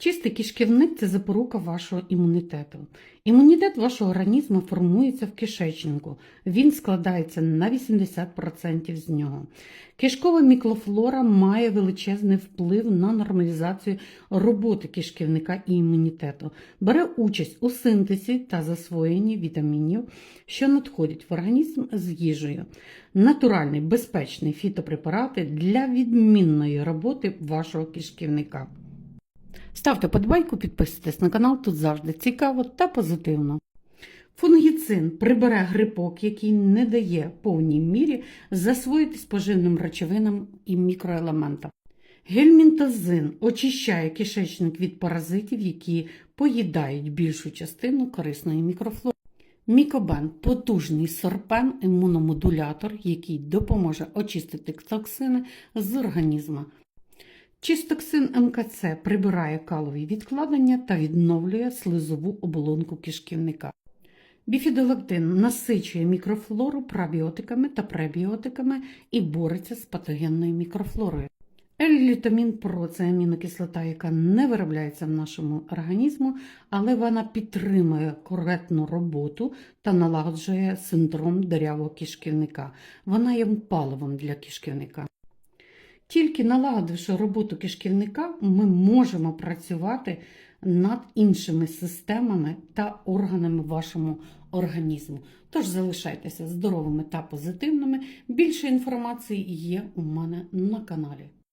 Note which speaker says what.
Speaker 1: Чистий кишківник це запорука вашого імунітету. Імунітет вашого організму формується в кишечнику. Він складається на 80% з нього. Кишкова мікрофлора має величезний вплив на нормалізацію роботи кишківника і імунітету. Бере участь у синтезі та засвоєнні вітамінів, що надходять в організм з їжею. Натуральний безпечний фітопрепарати для відмінної роботи вашого кишківника. Ставте подбайку, підписуйтесь на канал, тут завжди цікаво та позитивно. Фунгіцин прибере грибок, який не дає повній мірі засвоїтись поживним речовинам і мікроелементам. Гельмінтозин очищає кишечник від паразитів, які поїдають більшу частину корисної мікрофлори. Мікобен потужний сорпен імуномодулятор, який допоможе очистити токсини з організму. Чистоксин МКЦ прибирає калові відкладення та відновлює слизову оболонку кишківника. Біфідолактин насичує мікрофлору пробіотиками та пребіотиками і бореться з патогенною мікрофлорою. L-глютамін ПРО – це амінокислота, яка не виробляється в нашому організму, але вона підтримує коректну роботу та налагоджує синдром дирявого кишківника. Вона є паливом для кишківника. Тільки налагодивши роботу кишківника, ми можемо працювати над іншими системами та органами вашому організму. Тож залишайтеся здоровими та позитивними. Більше інформації є у мене на каналі.